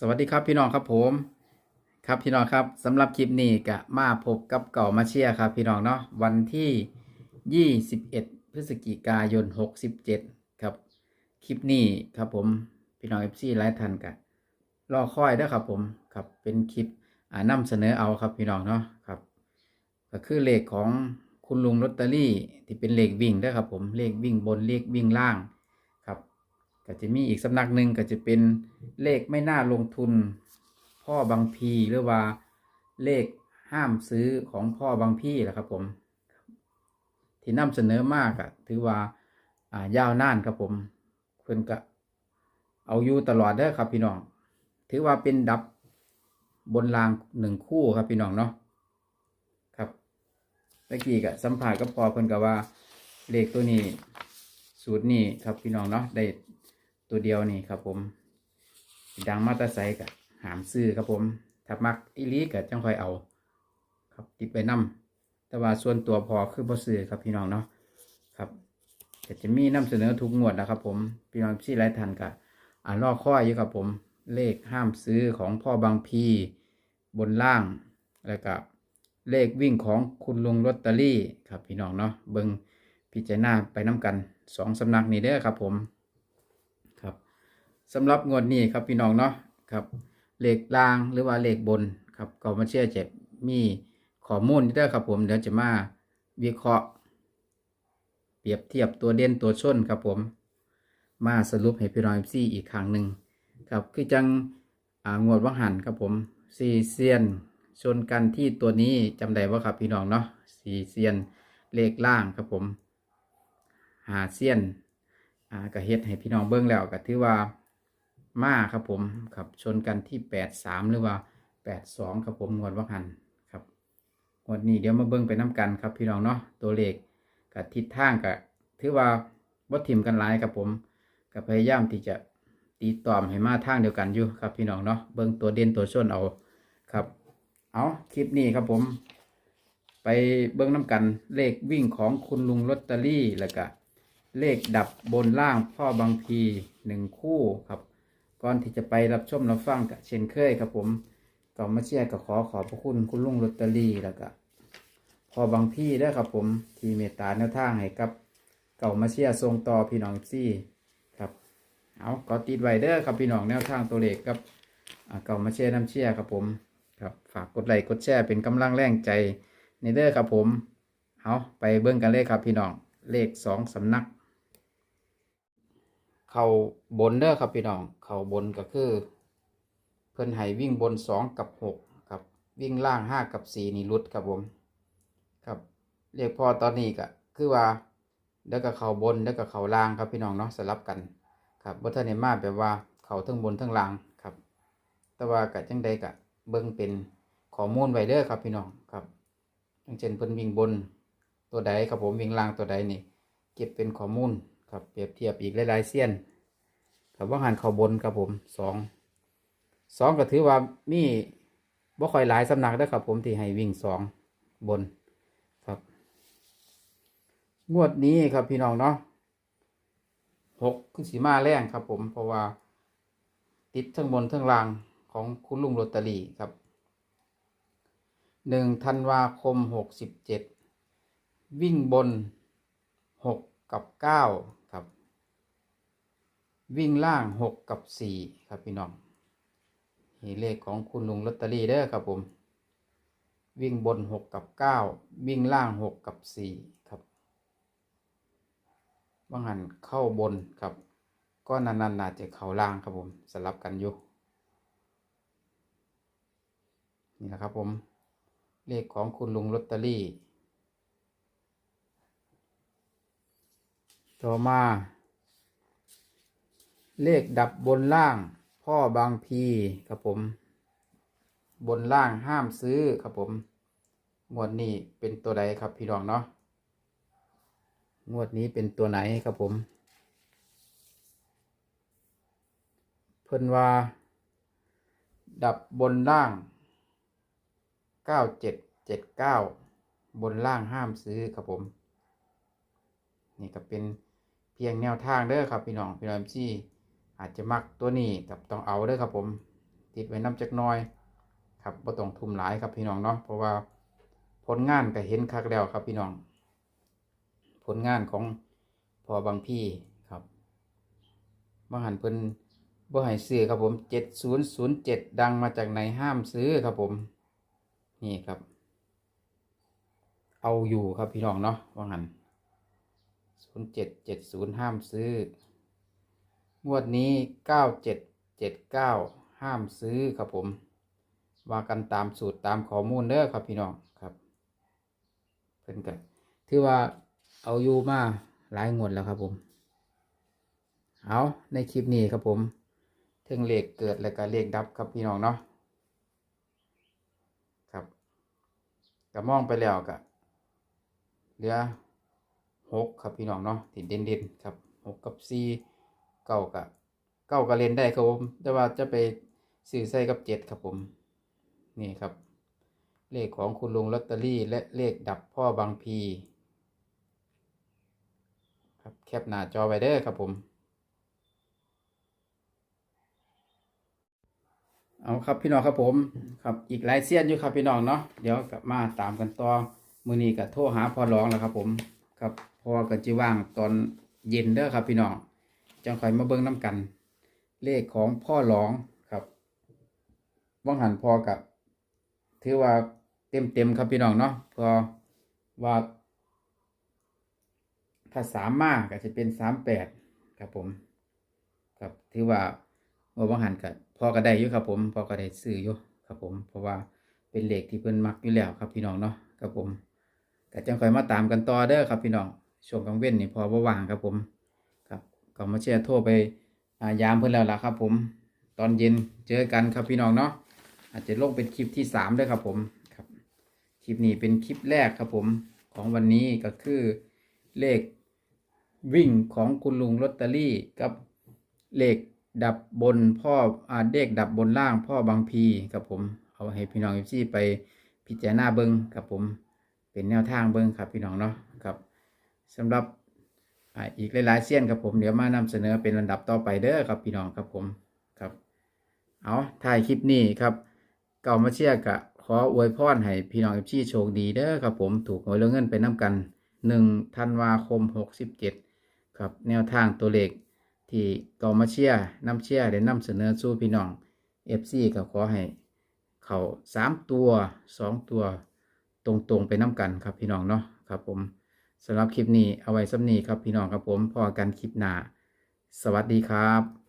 สวัสดีครับพี่น้องครับผมครับพี่น้องครับสำหรับคลิปนี้ก็มาพบกับเก่ามาเชียครับ พี่น้องเนาะวันที่ 21 พฤศจิกายน 67 ครับคลิปนี้ครับผมพี่น้องเอฟซีหลายท่านก็รอคอยเด้ครับผมครับเป็นคลิปอ่านำเสนอเอาครับพี่น้องเนาะครับ ก็คือเลขของคุณลุงลอตเตอรี่ที่เป็นเลขวิ่งเด้ครับผมเลขวิ่งบนเลขวิ่งล่าง ก็จะมีอีกสำนักหนึ่งก็จะเป็นเลขไม่น่าลงทุน พ่อบางพีหรือว่าเลขห้ามซื้อของพ่อบางพี่แหละครับผม ที่นำเสนอมากอะถือว่าอ่ายาวนานครับผมเพื่อนก็เอาอยู่ตลอดเด้อครับพี่น้อง ถือว่าเป็นดับบนรางหนึ่งคู่ครับพี่น้องเนาะครับเมื่อกี้ก็สัมผัสก็พอเพิ่นก็ว่าเลขตัวนี้สูตรนี้ครับพี่น้องเนาะได้ ตัวเดียวนี่ครับผม ดังมาตาไซกับหามซื้อครับผม ถ้ามักอีลีกับจังคอยเอา ครับติดไปนํแต่ว่าส่วนตัวพอคือบ่ซื้อครับพี่น้องเนาะครับแต่จะมีนำเสนอทุกงวดนะครับผมพี่น้องที่หลายท่านก็อ่านรอข้อยอยู่ครับผม เลขห้ามซื้อของพ่อบางพี บนล่างแล้วก็เลขวิ่งของคุณลุงลอตเตอรี่ครับพี่น้องเนาะเบิงพิจารณาไปน้ำกันสองสำนักนี้เด้อครับผม สำหรับงวดนี้ครับพี่น้องเนาะครับเลขล่างหรือว่าเลขบนครับก็มาเชื่อจะมีข้อมูลเด้อครับผมเดี๋ยวจะมาวิเคราะห์ เปรียบเทียบตัวเด่นตัวชนครับผม มาสรุปให้พี่น้องซี่อีกครั้งหนึ่งครับคือจังงวดวังหันครับผมซีเซียนชนกันที่ตัวนี้จำได้ว่าครับพี่น้องเนาะซีเซียนเลขล่างครับผมหาเซียนอ่าก็เฮ็ดให้พี่น้องเบิ่งแล้วก็ถือว่า มาครับผมครับชนกันที่แปดสามหรือว่าแปดสองครับผมงวดว่าหันครับงวดนี้เดี๋ยวมาเบิ่งไปน้กันครับพี่น้องเนาะตัวเลขกับทิศทางก็ถือว่าบ่ทิมกันหลายครับผมก็พยายามที่จะตีตอมให้มาทางเดียวกันอยู่ครับพี่น้องเนาะเบิ่งตัวเด่นตัวชนเอาครับเอาคลิปนี้ครับผม ไปเบิ่งน้กันเลขวิ่งของคุณลุงลอตเตอรี่แล้วก็เลขดับบนล่างพ่อบางพีหนึ่งคู่ครับ ก่อนที่จะไปรับชมรับฟังกับเช่นเคยครับผมก่อนมาเชียร์ก็ขอขอบพระคุณคุณลุงลอตเตอรี่แล้วก็พอบางพี่ด้วยครับผมที่เมตตาแนวทางให้กับเก่ามาเชียร์ทรงต่อพี่น้องซี่ครับเอาก็ติดไว้เด้อครับพี่น้องแนวทางตัวเลขครับเก่ามาเชียร์น้ำเชียร์ครับผมครับฝากกดไลค์กดแชร์เป็นกำลังแรงใจในเด้อครับผมเอาไปเบิ่งกันเลยครับพี่น้องเลขสองสำนัก เขาบนเด้อครับพี่น้อง เขาบนก็คือ เพิ่นให้วิ่งบนสองกับหกครับ วิ่งล่างห้ากับสี่นี่รุดครับผมครับเรียกพอตอนนี้ก็คือว่าเดี๋ยวก็เขาบนเดี๋ยวก็เขาล่างครับพี่น้องเนาะสลับกันครับบ่ทันได้มาแบบว่าเขาทั้งบนทั้งล่างครับ แต่ว่ากะจังใดกะเบิ่งเป็นข้อมูลไว้เด้อครับพี่น้องครับอย่างเช่นเพิ่นวิ่งบนตัวใดครับผมวิ่งล่างตัวใดนี่ เก็บเป็นข้อมูล ครับเปรียบเทียบอีกหลายๆเสี้ยนครับว่าหันเขาบนครับผมสองสองก็ถือว่ามีบ่ค่อยหลายสำนักเด้ครับผมที่ให้วิ่งสองบนครับงวดนี้ครับพี่น้องเนาะหกคือสีมาแรงครับผมเพราะว่า ติดทั้งบนทั้งล่างของคุณลุงโรตเตอรีครับหนึ่งธันวาคมหกสิบเจ็ดวิ่งบนหก กับเก้าครับ วิ่งล่างหกกับสี่ครับพี่น้องนี่เลขของคุณลุงลอตเตอรี่เด้อครับผม วิ่งบนหกกับเก้าวิ่งล่างหกกับสี่ครับบางหันเข้าบนครับ ก็นานๆน่าจะเข้าล่างครับผมสลับกันอยู่นี่นะครับผม เลขของคุณลุงลอตเตอรี่ ต่อมา เลขดับบนล่าง พ่อบางพีครับผม บนล่างห้ามซื้อครับผม งวดนี้เป็นตัวใดครับพี่น้องเนาะ งวดนี้เป็นตัวไหนครับผม เพิ่นว่า ดับบนล่างเก้าเจ็ดเจ็ดเก้าบนล่างห้ามซื้อครับผม นี่ก็เป็น เพียงแนวทางเด้อครับพี่น้องพี่น้องที่อาจจะมักตัวนี้กับต้องเอาเด้อครับ ผม ติดไว้น้ำจักน้อย ครับบ่ต้องทุ่มหลายครับพี่น้องเนาะเพราะว่าผลงานก็เห็นคักแล้วครับพี่น้อง ผลงานของพอบางพี่ครับบ่หันเพิ่นบ่ให้ซื้อครับผม7007ดังมาจากไหนห้ามซื้อครับผม นี่ครับ เอาอยู่ครับพี่น้องเนาะว่าหัน 0770ห้ามซื้อ งวดนี้9779ห้ามซื้อครับผม ว่ากันตามสูตรตามข้อมูลเด้อครับพี่น้องครับ เพิ่นก็ถือว่าเอาอยู่มาหลายงวดแล้วครับผม เอาในคลิปนี้ครับผมเทิงเลขเกิดและก็เลขดับครับพี่น้องเนาะครับก็มองไปแล้วก็เหลือ หกครับพี่น้องเนาะติดเด่นเด่นๆครับหกกับสี่เก้ากับเก้าก็เล่นได้ครับผมแต่ว่าจะไปสื่อใส่กับเจ็ดครับผม นี่ครับ เลขของคุณลุงลอตเตอรี่ และเลขดับพ่อบางพีครับแคปหน้าจอไว้เด้อครับผมเอาครับพี่น้องครับผมครับอีกหลายเสี้ยนอยู่ครับพี่น้องเนาะเดี๋ยวกลับมาตามกันต่อมือนี้ก็โทรหาพ่อร้องแล้วครับผม ครับพอกันจีว่างตอนเย็นเด้อครับ พี่น้องจังคอยมาเบิ่งน้ำกัน เลขของพ่อร้องครับว่างหันพอกับถือว่าเต็มเต็มครับพี่น้องเนาะพอว่า ถ้าสามมาก็จะเป็นสามแปดครับผม ครับถือว่าเมื่อวังหันกับพอก็ได้อยู่ครับผมพอก็ได้ซื้ออยู่ครับผม เพราะว่าเป็นเลขที่เพิ่นมักอยู่แล้วครับพี่น้องเนาะครับผม ก็จังคอยมาตามกันต่อเด้อครับพี่น้องช่วงกลางเว้นนี่พอบ่ว่างครับผมครับก็มาเชียร์โทรไปอายามเพิ่อนแล้วล่ะครับ ผมตอนเย็นเจอกันครับพี่น้องเนาะอาจจะลงเป็นคลิปที่สามด้วยครับผมครับคลิปนี้เป็นคลิปแรกครับผมของวันนี้ก็คือเลขวิ่งของคุณลุงลอตเตอรี่กับเลขดับบนพ่ออาเลขดับบนล่างพ่อบางพีกับผมเอาให้พี่น้องเอฟซีไปพิจารณาเบิ้งกับผม เป็นแนวทางเบิ้งครับพี่น้องเนาะครับสำหรับอีกหลายๆเส้นครับผมเดี๋ยวมานำเสนอเป็นลำดับต่อไปเด้อครับพี่น้องครับผมครับเอาถ่ายคลิปนี้ครับเก่ามาเชียร์กะขออวยพรให้พี่น้องเอฟซีโชคดีเด้อครับผมถูกหวยเรื่องเงินไปน้ำกันหนึ่งธันวาคมหกสิบเจ็ดครับแนวทางตัวเลขที่เกอมาเชียร์นำเชียร์ได้นำเสนอสู่พี่น้อง FC ก็ขอให้เขาสามตัวสองตัว ตรงๆไปน้ำกันครับพี่น้องเนาะครับผมสำหรับคลิปนี้เอาไว้สำนีครับพี่น้องครับผมพอกันคลิปหน้า สวัสดีครับ